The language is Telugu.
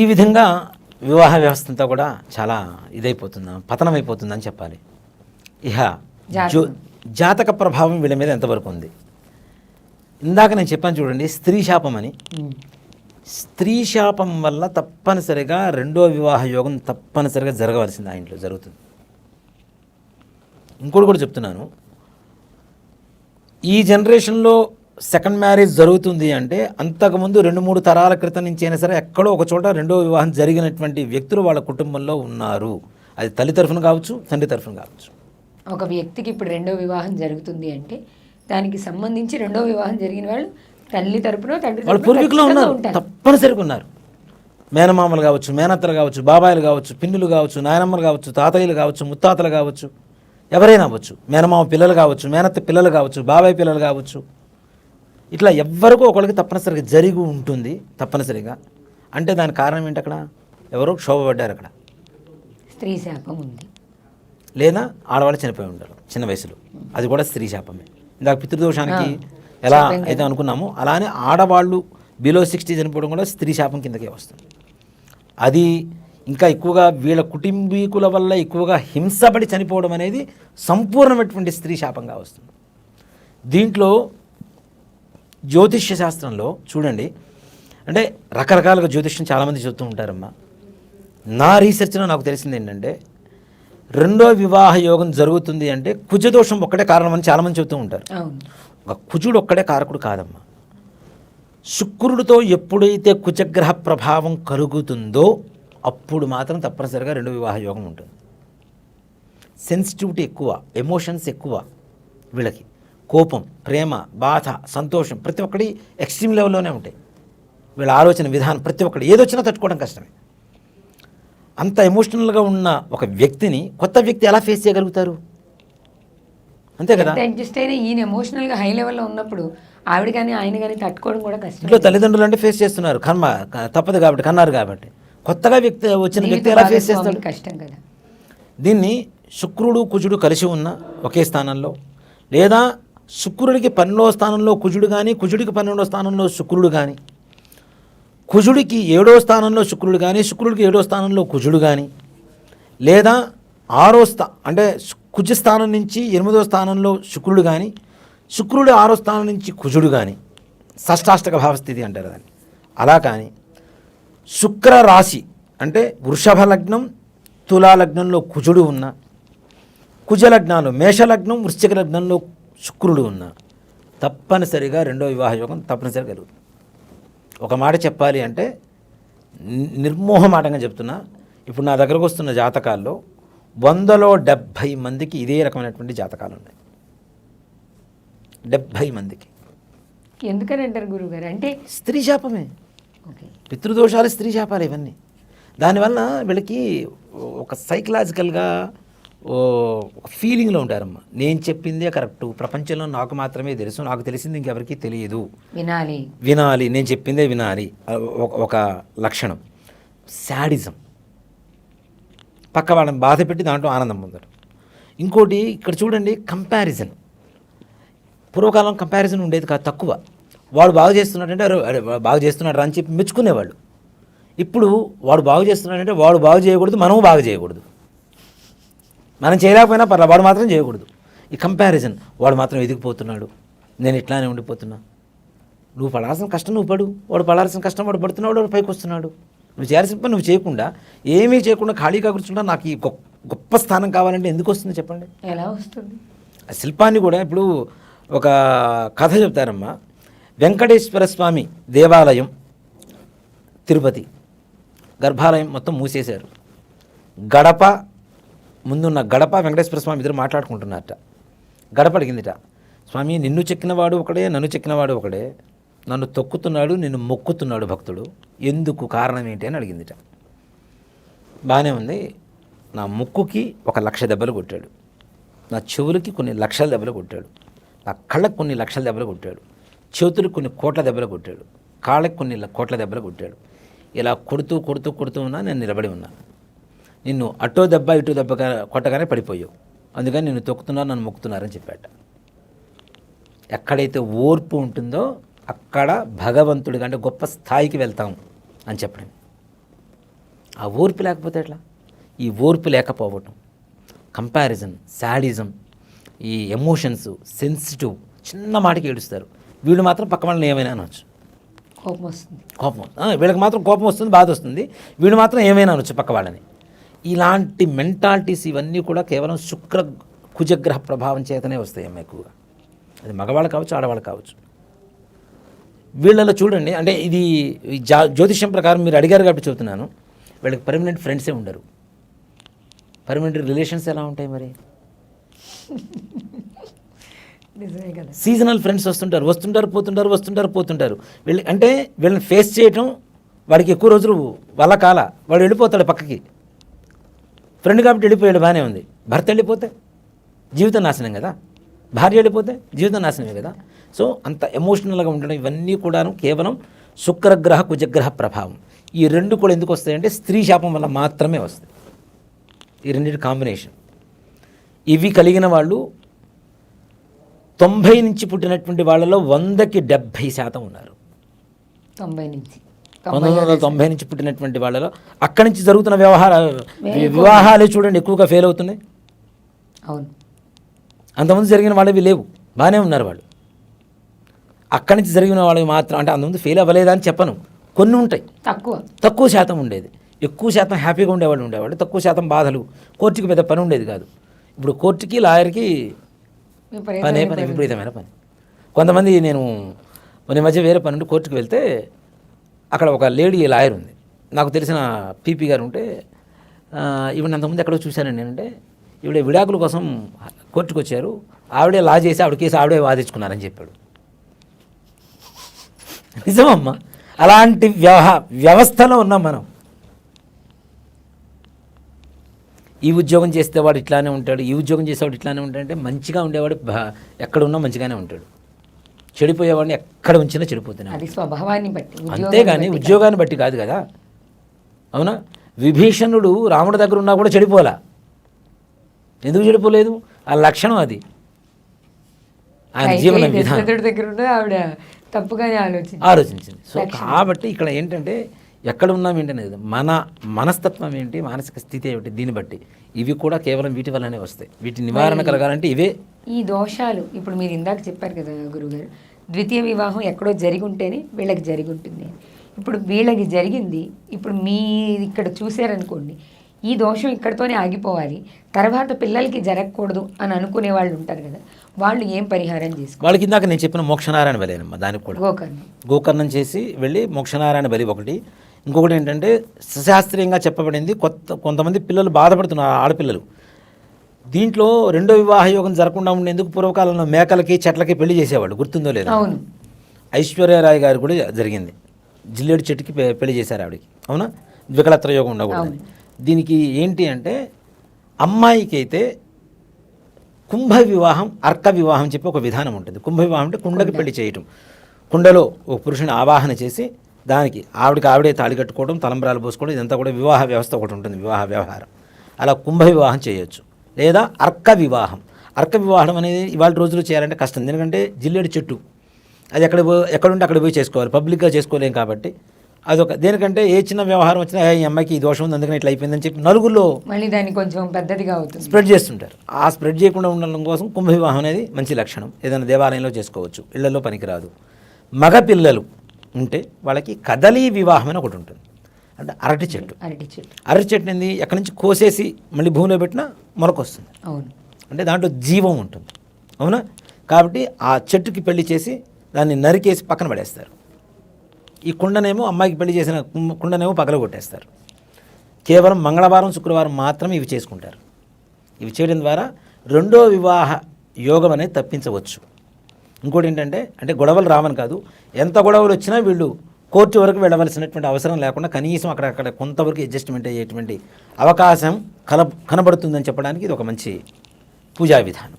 ఈ విధంగా వివాహ వ్యవస్థ అంతా కూడా చాలా ఇదైపోతుంది పతనం అయిపోతుందని చెప్పాలి. ఇహ జో జాతక ప్రభావం వీళ్ళ మీద ఎంతవరకు ఉంది? ఇందాక నేను చెప్పాను చూడండి స్త్రీ శాపం అని. స్త్రీ శాపం వల్ల తప్పనిసరిగా రెండో వివాహ యోగం తప్పనిసరిగా జరగవలసింది ఆ ఇంట్లో జరుగుతుంది. ఇంకోటి కూడా చెప్తున్నాను. ఈ జనరేషన్లో సెకండ్ మ్యారేజ్ జరుగుతుంది అంటే అంతకుముందు రెండు మూడు తరాల క్రితం నుంచి అయినా సరే ఎక్కడో ఒక చోట రెండో వివాహం జరిగినటువంటి వ్యక్తులు వాళ్ళ కుటుంబంలో ఉన్నారు. అది తల్లి తరఫున కావచ్చు తండ్రి తరఫున కావచ్చు. ఒక వ్యక్తికి ఇప్పుడు రెండో వివాహం జరుగుతుంది అంటే దానికి సంబంధించి రెండో వివాహం జరిగిన వాళ్ళు తల్లి తరపున తండ్రి వాళ్ళ పూర్వీకులు ఉన్నారు తప్పనిసరిగా ఉన్నారు. మేనమామలు కావచ్చు మేనత్తలు కావచ్చు బాబాయిలు కావచ్చు పిన్నులు కావచ్చు నాయనమ్మలు కావచ్చు తాతయ్యలు కావచ్చు ముత్తాతలు కావచ్చు ఎవరైనా అవ్వచ్చు. మేనమామ పిల్లలు కావచ్చు మేనత్త పిల్లలు కావచ్చు బాబాయ్ పిల్లలు కావచ్చు. ఇట్లా ఎవ్వరికో ఒకరికి తప్పనిసరిగా జరిగి ఉంటుంది తప్పనిసరిగా. అంటే దాని కారణం ఏంటి అక్కడ ఎవరో క్షోభపడ్డారు అక్కడ. స్త్రీ శాపం ఉంది. లేదా ఆడవాళ్ళు చనిపోయి ఉంటారు చిన్న వయసులో. అది కూడా స్త్రీ శాపమే. ఇందాక పితృదోషానికి ఎలా అయితే అనుకున్నామో అలానే ఆడవాళ్ళు బిలో సిక్స్టీ చనిపోవడం కూడా స్త్రీ శాపం కిందకే వస్తుంది. అది ఇంకా ఎక్కువగా వీళ్ళ కుటుంబీకుల వల్ల ఎక్కువగా హింసపడి చనిపోవడం అనేది సంపూర్ణమైనటువంటి స్త్రీ శాపంగా వస్తుంది. దీంట్లో జ్యోతిష్య శాస్త్రంలో చూడండి. అంటే రకరకాలుగా జ్యోతిష్యం చాలామంది చెబుతూ ఉంటారమ్మా. నా రీసెర్చ్లో నాకు తెలిసింది ఏంటంటే రెండో వివాహ యోగం జరుగుతుంది అంటే కుజదోషం ఒక్కటే కారణమని చాలామంది చెబుతూ ఉంటారు. ఒక కుజుడు ఒక్కడే కారకుడు కాదమ్మా. శుక్రుడితో ఎప్పుడైతే కుజగ్రహ ప్రభావం కలుగుతుందో అప్పుడు మాత్రం తప్పనిసరిగా రెండు వివాహ యోగం ఉంటుంది. సెన్సిటివిటీ ఎక్కువ ఎమోషన్స్ ఎక్కువ వీళ్ళకి. కోపం ప్రేమ బాధ సంతోషం ప్రతి ఒక్కటి ఎక్స్ట్రీమ్ లెవెల్లోనే ఉంటాయి. వీళ్ళ ఆలోచన విధానం ప్రతి ఒక్కటి ఏదొచ్చినా తట్టుకోవడం కష్టమే. అంత ఎమోషనల్గా ఉన్న ఒక వ్యక్తిని కొత్త వ్యక్తి ఎలా ఫేస్ చేయగలుగుతారు? అంతే కదా? అడ్జస్ట్ అయినా ఈయన ఎమోషనల్గా హై లెవెల్లో ఉన్నప్పుడు ఆవిడ కానీ ఆయన కానీ తట్టుకోవడం కూడా కష్టం ఇంట్లో తల్లిదండ్రులు అంటే ఫేస్ చేస్తున్నారు. కర్మ తప్పదు కాబట్టి కన్నారు కాబట్టి. కొత్తగా వ్యక్తి వచ్చిన వ్యక్తి ఎలా ఫేస్ చేస్తాడు? కష్టం కదా. దీన్ని శుక్రుడు కుజుడు కలిసి ఉన్న ఒకే స్థానంలో లేదా శుక్రుడికి పన్నెండవ స్థానంలో కుజుడు కానీ కుజుడికి పన్నెండవ స్థానంలో శుక్రుడు కానీ కుజుడికి ఏడో స్థానంలో శుక్రుడు కానీ శుక్రుడికి ఏడో స్థానంలో కుజుడు కానీ లేదా ఆరో స్థా అంటే కుజ స్థానం నుంచి ఎనిమిదో స్థానంలో శుక్రుడు కానీ శుక్రుడు ఆరో స్థానం నుంచి కుజుడు కానీ షష్టాష్టక భావస్థితి అంటారు దాన్ని. అలా కానీ శుక్ర రాశి అంటే వృషభ లగ్నం తులా లగ్నంలో కుజుడు ఉన్న కుజ లగ్నాలు మేష లగ్నం వృశ్చిక లగ్నంలో శుక్రుడు ఉన్న తప్పనిసరిగా రెండో వివాహ యోగం తప్పనిసరిగా కలుగుతుంది ఒక మాట చెప్పాలి అంటే నిర్మోహమాటంగా చెప్తున్నా ఇప్పుడు నా దగ్గరకు వస్తున్న జాతకాల్లో వందలో డెబ్భై మందికి ఇదే రకమైనటువంటి జాతకాలు ఉన్నాయి డెబ్భై మందికి. ఎందుకని అంటారు గురువు గారు అంటే స్త్రీ శాపమే. ఓకే. పితృదోషాలు స్త్రీ శాపాలు ఇవన్నీ. దానివల్ల వీళ్ళకి ఒక సైకలాజికల్గా ఫీలింగ్లో ఉంటారమ్మా. నేను చెప్పిందే కరెక్ట్. ప్రపంచంలో నాకు మాత్రమే తెలుసు. నాకు తెలిసింది ఇంకెవరికీ తెలియదు. వినాలి. వినాలి. నేను చెప్పిందే వినాలి. ఒక- ఒక లక్షణం. శాడిజం పక్క వాళ్ళని బాధ పెట్టి దాంట్లో ఆనందం పొందడం. ఇంకోటి ఇక్కడ చూడండి కంపారిజన్ పూర్వకాలం కంపారిజన్ ఉండేది కాదు తక్కువ. వాడు బాగు చేస్తున్నాడంటే అరే బాగు చేస్తున్నాడు అని చెప్పి మెచ్చుకునేవాళ్ళు. ఇప్పుడు వాడు బాగు చేస్తున్నాడంటే వాడు బాగు చేయకూడదు మనము బాగు చేయకూడదు. మనం చేయలేకపోయినా పర్లేదు వాడు మాత్రం చేయకూడదు. ఈ కంపారిజన్ వాడు మాత్రం ఎదిగిపోతున్నాడు. నేను ఇట్లానే ఉండిపోతున్నా. నువ్వు పడాల్సిన కష్టం నువ్వు పడు. వాడు పడాల్సిన కష్టం వాడు పడుతున్నాడు వాడు పైకి వస్తున్నాడు. నువ్వు చేయాల్సిన పని నువ్వు చేయకుండా ఏమీ చేయకుండా ఖాళీగా కూర్చుంటా నాకు ఈ గొప్ప గొప్ప స్థానం కావాలంటే ఎందుకు వస్తుంది చెప్పండి? ఎలా వస్తుంది? ఆ శిల్పాన్ని కూడా ఇప్పుడు ఒక కథ చెప్తారమ్మా. వెంకటేశ్వర స్వామి దేవాలయం తిరుపతి. గర్భాలయం మొత్తం మూసేశారు. గడప ముందున్న గడప వెంకటేశ్వర స్వామి ఇద్దరు మాట్లాడుకుంటున్నారట. గడప అడిగిందిట స్వామి నిన్ను చెక్కినవాడు ఒకడే నన్ను చెక్కినవాడు ఒకడే. నన్ను తొక్కుతున్నాడు నిన్ను మొక్కుతున్నాడు భక్తుడు. ఎందుకు కారణం ఏంటి? అని అడిగిందిట. బాగానే ఉంది. నా ముక్కుకి ఒక లక్ష దెబ్బలు కొట్టాడు. నా చెవులకి కొన్ని లక్షల దెబ్బలు కొట్టాడు. నా కళ్ళకు కొన్ని లక్షల దెబ్బలు కొట్టాడు. చేతులకు కొన్ని కోట్ల దెబ్బలు కొట్టాడు. కాళ్ళకు కొన్ని కోట్ల దెబ్బలు కొట్టాడు. ఇలా కొడుతూ కొడుతూ కొడుతూ ఉన్నా నేను నిలబడి ఉన్నాను నిన్ను అటో దెబ్బ ఇటో దెబ్బ కొట్టగానే పడిపోయావు. అందుకని నిన్ను తొక్కుతున్నారు నన్ను మొక్కుతున్నారని చెప్పాట. ఎక్కడైతే ఓర్పు ఉంటుందో అక్కడ భగవంతుడి కంటే గొప్ప స్థాయికి వెళ్తాం అని చెప్పడం. ఆ ఓర్పు లేకపోతే ఎట్లా? ఈ ఓర్పు లేకపోవటం కంపారిజన్ శాడిజం ఈ ఎమోషన్స్ సెన్సిటివ్ చిన్న మాటకి ఏడుస్తారు. వీళ్ళు మాత్రం పక్క వాళ్ళని ఏమైనా అనొచ్చు. కోపం వస్తుంది. కోపం వీళ్ళకి మాత్రం కోపం వస్తుంది బాధ వస్తుంది. వీళ్ళు మాత్రం ఏమైనా అనొచ్చు పక్క వాళ్ళని. ఇలాంటి మెంటాలిటీస్ ఇవన్నీ కూడా కేవలం శుక్ర కుజగ్రహ ప్రభావం చేతనే వస్తాయి అమ్మ ఎక్కువగా. అది మగవాళ్ళు కావచ్చు ఆడవాళ్ళు కావచ్చు. వీళ్ళలో చూడండి అంటే ఇది జా జ్యోతిష్యం ప్రకారం మీరు అడిగారు కాబట్టి చెబుతున్నాను. వీళ్ళకి పర్మనెంట్ ఫ్రెండ్సే ఉండరు. పర్మనెంట్ రిలేషన్స్ ఎలా ఉంటాయి మరి? సీజనల్ ఫ్రెండ్స్ వస్తుంటారు వస్తుంటారు పోతుంటారు వస్తుంటారు పోతుంటారు. వీళ్ళు అంటే వీళ్ళని ఫేస్ చేయటం వాడికి ఎక్కువ రోజులు వాళ్ళ కాల. వాడు వెళ్ళిపోతాడు పక్కకి. ఫ్రెండ్ కాబట్టి వెళ్ళిపోయాడు బాగానే ఉంది. భర్త వెళ్ళిపోతే జీవితం నాశనం కదా. భార్య వెళ్ళిపోతే జీవితం నాశనమే కదా. సో అంత ఎమోషనల్గా ఉండడం ఇవన్నీ కూడాను కేవలం శుక్రగ్రహ కుజగ్రహ ప్రభావం. ఈ రెండు కూడా ఎందుకు వస్తాయంటే స్త్రీ శాపం వల్ల మాత్రమే వస్తాయి. ఈ రెండింటి కాంబినేషన్ ఇవి కలిగిన వాళ్ళు తొంభై నుంచి పుట్టినటువంటి వాళ్ళలో వందకి డెబ్భై శాతం ఉన్నారు. తొంభై నుంచి. పంతొమ్మిది వందల తొంభై నుంచి పుట్టినటువంటి వాళ్ళలో అక్కడి నుంచి జరుగుతున్న వ్యవహార వివాహాలే చూడండి ఎక్కువగా ఫెయిల్ అవుతున్నాయి. అవును. అంతకుముందు జరిగిన వాళ్ళవి లేవు. బాగానే ఉన్నారు వాళ్ళు. అక్కడి నుంచి జరిగిన వాళ్ళవి మాత్రం అంటే అంతకుముందు ఫెయిల్ అవ్వలేదా అని చెప్పను. కొన్ని ఉంటాయి. తక్కువ. తక్కువ శాతం ఉండేది. ఎక్కువ శాతం హ్యాపీగా ఉండేవాళ్ళు ఉండేవాళ్ళు. తక్కువ శాతం బాధలు. కోర్టుకి పెద్ద పని ఉండేది కాదు. ఇప్పుడు కోర్టుకి లాయర్కి పనే పని విపరీతమైన పని. కొంతమంది నేను మొన్న మధ్య వేరే పని నుండి కోర్టుకు వెళ్తే అక్కడ ఒక లేడీ లాయర్ ఉంది. నాకు తెలిసిన పీపీ గారు ఉంటే ఈవిడ అంతకుముందు ఎక్కడో చూశానండి నేనంటే ఈవిడ విడాకుల కోసం కోర్టుకు వచ్చారు ఆవిడే లా చేసి ఆవిడ కేసు ఆవిడే వాదించుకున్నారని చెప్పాడు. నిజమమ్మా. అలాంటి వ్యవహ వ్యవస్థలో ఉన్నాం మనం. ఈ ఉద్యోగం చేస్తే వాడు ఇట్లానే ఉంటాడు ఈ ఉద్యోగం చేసేవాడు ఇట్లానే ఉంటాడు అంటే మంచిగా ఉండేవాడు ఎక్కడ ఉన్నా మంచిగానే ఉంటాడు. చెడిపోయేవాడిని ఎక్కడ ఉంచినా చెడిపోతున్నాడు అది స్వభావాన్ని బట్టి ఉద్యోగాన్ని అంతేగాని ఉద్యోగాన్ని బట్టి కాదు కదా. అవునా? విభీషణుడు రాముడి దగ్గర ఉన్నా కూడా చెడిపోలా ఎందుకు చెడిపోలేదు? ఆ లక్షణం అది. ఆయన జీవన విధానం. దగ్గర ఆవిడ తప్పుగానే ఆలోచించి ఆలోచించింది. సో కాబట్టి ఇక్కడ ఏంటంటే ఎక్కడ ఉన్నాం ఏంటనేది మన మనస్తత్వం ఏంటి? మానసిక స్థితి ఏమిటి? దీన్ని బట్టి. ఇవి కూడా కేవలం వీటి వల్లనే వస్తాయి. వీటి నివారణ కలగాలంటే ఇవే ఈ దోషాలు ఇప్పుడు మీరు ఇందాక చెప్పారు కదా గురుగారు ద్వితీయ వివాహం ఎక్కడో జరిగి ఉంటేనే వీళ్ళకి జరిగి ఉంటుంది. ఇప్పుడు వీళ్ళకి జరిగింది ఇప్పుడు మీ ఇక్కడ చూశారనుకోండి ఈ దోషం ఇక్కడితోనే ఆగిపోవాలి. తర్వాత పిల్లలకి జరగకూడదు అని అనుకునే వాళ్ళు ఉంటారు కదా వాళ్ళు ఏం పరిహారం చేసుకో? వాళ్ళకి ఇందాక నేను చెప్పిన మోక్షనారాయణ బలేనమ్మా దానికి కూడా. గోకర్ణం. గోకర్ణం చేసి వెళ్ళి మోక్షనారాయణ బలి ఒకటి ఇంకొకటి ఏంటంటే శాస్త్రీయంగా చెప్పబడింది కొత్త కొంతమంది పిల్లలు బాధపడుతున్నారు ఆడపిల్లలు. దీంట్లో రెండో వివాహ యోగం జరగకుండా ఉండేందుకు పూర్వకాలంలో మేకలకి చెట్లకి పెళ్ళి చేసేవాళ్ళు. గుర్తుందో లేదా? అవును. ఐశ్వర్యరాయ్ గారు కూడా జరిగింది. జిల్లేడు చెట్టుకి పెళ్ళి చేశారు ఆవిడకి. అవునా? ద్వికలత్ర యోగం ఉండకూడదు దీనికి ఏంటి అంటే అమ్మాయికి అయితే కుంభ వివాహం అర్క వివాహం చెప్పి ఒక విధానం ఉంటుంది. కుంభ వివాహం అంటే కుండకి పెళ్ళి చేయటం. కుండలో ఒక పురుషుని ఆవాహన చేసి దానికి ఆవిడకి ఆవిడే తాళి కట్టుకోవడం తలంబరాలు పోసుకోవడం ఇదంతా కూడా వివాహ వ్యవస్థ ఒకటి ఉంటుంది వివాహ వ్యవహారం. అలా కుంభ వివాహం చేయొచ్చు. లేదా అర్క వివాహం. అర్క వివాహం అనేది ఇవాళ రోజులు చేయాలంటే కష్టం. ఎందుకంటే జిల్లేడు చెట్టు. అది ఎక్కడ ఎక్కడుంటే అక్కడ పోయి చేసుకోవాలి. పబ్లిక్గా చేసుకోలేం కాబట్టి. అదొక దేనికంటే ఏ చిన్న వ్యవహారం వచ్చినా "ఏ, ఈ అమ్మాయికి ఈ దోషం ఉంది అందుకని ఇట్లా అయిపోయిందని చెప్పి నలుగురిలో మళ్ళీ దాన్ని కొంచెం పెద్దదిగా అవుతుంది. స్ప్రెడ్ చేస్తుంటారు. ఆ స్ప్రెడ్ చేయకుండా ఉండడం కోసం కుంభ వివాహం అనేది మంచి లక్షణం. ఏదైనా దేవాలయంలో చేసుకోవచ్చు. ఇళ్ళలో పనికిరాదు. మగ పిల్లలు. ఉంటే వాళ్ళకి కదలీ వివాహం అని ఒకటి ఉంటుంది. అంటే అరటి చెట్టు. అరటి చెట్టు. అరటి చెట్టు ఏంది? ఎక్కడి నుంచి కోసేసి మళ్ళీ భూమిలో పెట్టినా మొలకొస్తుంది అవును. అంటే దాంట్లో జీవం ఉంటుంది. అవునా? కాబట్టి ఆ చెట్టుకి పెళ్ళి చేసి దాన్ని నరికేసి పక్కన పడేస్తారు. ఈ కుండనేమో అమ్మాయికి పెళ్ళి చేసిన కుండ- కుండనేమో పగల కొట్టేస్తారు. కేవలం మంగళవారం శుక్రవారం మాత్రమే ఇవి చేసుకుంటారు. ఇవి చేయడం ద్వారా రెండో వివాహ యోగం అనేది తప్పించవచ్చు. ఇంకోటి ఏంటంటే అంటే గొడవలు రావని కాదు. ఎంత గొడవలు వచ్చినా వీళ్ళు కోర్టు వరకు వెళ్ళవలసినటువంటి అవసరం లేకుండా కనీసం అక్కడక్కడ కొంతవరకు అడ్జస్ట్మెంట్ అయ్యేటువంటి అవకాశం కల కనబడుతుందని చెప్పడానికి ఇది ఒక మంచి పూజా విధానం.